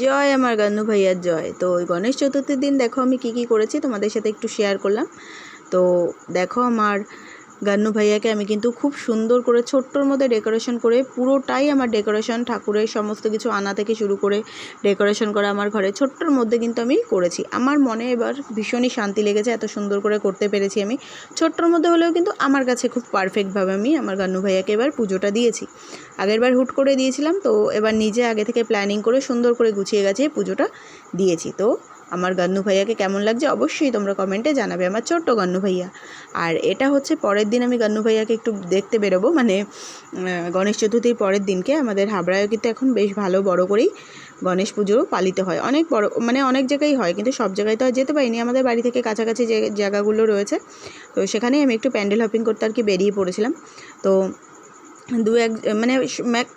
জয় আমার গান্নু ভাইয়ার জয়। তো ওই গণেশ চতুর্থীর দিন দেখো আমি কি কি করেছি, তোমাদের সাথে একটু শেয়ার করলাম। তো দেখো আমার গান্নু ভাইয়াকে আমি কিন্তু খুব সুন্দর করে ছোট্টর মধ্যে ডেকোরেশন করে পুরোটাই আমার ডেকোরেশন, ঠাকুরের সমস্ত কিছু আনা থেকে শুরু করে ডেকোরেশন করা আমার ঘরে ছোট্টর মধ্যে কিন্তু আমি করেছি। আমার মনে এবার ভীষণই শান্তি লেগেছে, এত সুন্দর করে করতে পেরেছি আমি। ছোট্টর মধ্যে হলেও কিন্তু আমার কাছে খুব পারফেক্টভাবে আমি আমার গান্নু ভাইয়াকে এবার পুজোটা দিয়েছি। আগেরবার হুট করে দিয়েছিলাম, তো এবার নিজে আগে থেকে প্ল্যানিং করে সুন্দর করে গুছিয়ে গেছে পুজোটা দিয়েছি। তো আমার গান্নু ভাইয়াকে কেমন লাগছে অবশ্যই তোমরা কমেন্টে জানাবে, আমার ছোট্ট গান্নু ভাইয়া। আর এটা হচ্ছে পরের দিন আমি গান্নু ভাইয়াকে একটু দেখতে বেরোবো মানে গণেশ চতুর্থীর পরের দিনকে। আমাদের হাবড়ায়ও কিন্তু এখন বেশ ভালো বড় করেই গণেশ পুজো পালিত হয়। অনেক বড় মানে অনেক জায়গায় হয়, কিন্তু সব জায়গায় তো আর যেতে পারিনি। আমাদের বাড়ি থেকে কাছাকাছি যে জায়গাগুলো রয়েছে, তো সেখানেই আমি একটু প্যান্ডেল হপিং করতে আর কি বেরিয়ে পড়েছিলাম। তো দু এক মানে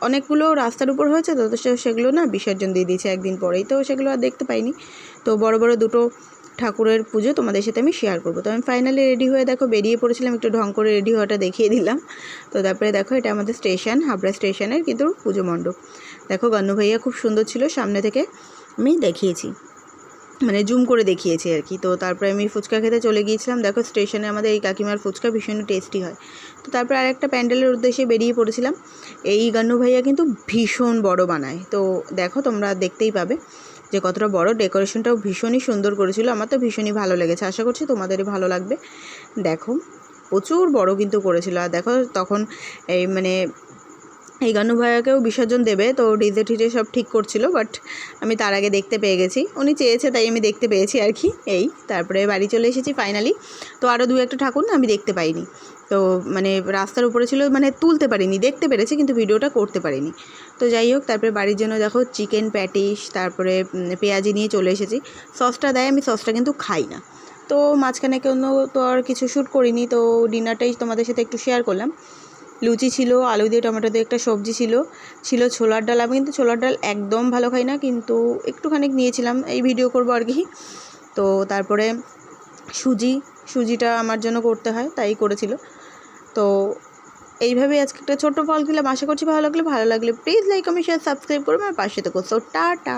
অনেকগুলো রাস্তার উপর হয়েছে তো সেগুলো না বিসর্জন দিয়ে দিয়েছে একদিন পরেই। তো সেগুলো আর দেখতে পাইনি। তো বড় বড় দুটো ঠাকুরের পুজো তোমাদের সাথে আমি শেয়ার করব। তো আমি ফাইনালি রেডি হয়ে দেখো বেরিয়ে পড়েছিলাম, একটু ঢং করে রেডি হওয়াটা দেখিয়ে দিলাম। তো তারপরে দেখো এটা আমাদের স্টেশন হাবড়া স্টেশনের কিন্তু পুজো মণ্ডপ। দেখো গান্নু ভাইয়া খুব সুন্দর ছিল, সামনে থেকে আমি দেখিয়েছি। মানে জুম করে দেখিয়েছি আর কি। তো তারপরে আমি ফুচকা খেতে চলে গিয়েছিলাম। দেখো স্টেশনে আমাদের এই কাকিমার ফুচকা ভীষণ টেস্টি হয়। তো তারপরে আর একটা প্যান্ডেলের উদ্দেশ্যে বেরিয়ে পড়েছিলাম। এই গান্নু ভাইয়া কিন্তু ভীষণ বড় বানায়। তো দেখো তোমরা দেখতেই পাবে যে কতটা বড়। ডেকোরেশনটাও ভীষণই সুন্দর করেছিল। আমার তো ভীষণই ভালো লেগেছে। আশা করছি তোমাদেরই ভালো লাগবে। দেখো, প্রচুর বড় কিন্তু করেছিল। আর দেখো তখন এই মানে এই গানু ভাইয়াকেও বিসর্জন দেবে, তো ডিজে টিজে সব ঠিক করছিল বাট আমি তার আগে দেখতে পেয়ে গেছি। উনি চেয়েছে, তাই আমি দেখতে পেয়েছি আর কি, এই। তারপরে বাড়ি চলে এসেছি ফাইনালি তো আরও দু একটা ঠাকুর না আমি দেখতে পাইনি। তো মানে রাস্তার উপরে ছিল মানে তুলতে পারিনি, দেখতে পেরেছি, কিন্তু ভিডিওটা করতে পারিনি। তো যাই হোক, তারপরে বাড়ির জন্য দেখো চিকেন প্যাটিস তারপরে পেঁয়াজি নিয়ে চলে এসেছি। সসটা দেয়, আমি সসটা কিন্তু খাই না। তো মাঝখানে কোনো তো আর কিছু শ্যুট করিনি, তো ডিনারটাই তোমাদের সাথে একটু শেয়ার করলাম। লুচি ছিল, আলু দিয়ে টমেটো দিয়ে একটা সবজি ছিল ছিল ছোলার ডাল। আমি কিন্তু ছোলার ডাল একদম ভালো খাই না, কিন্তু একটুখানি নিয়েছিলাম, এই ভিডিও করব আর কি। তো তারপরে সুজি, সুজিটা আমার জন্য করতে হয়, তাই করেছিল। তো এইভাবে আজকে একটা ছোট্ট ফল খেলাম। আশা করছি ভালো লাগলে ভালো লাগলে প্লিজ লাইক আমি শেয়ার সাবস্ক্রাইব করবে আমার পাশে তো করছ টাটা!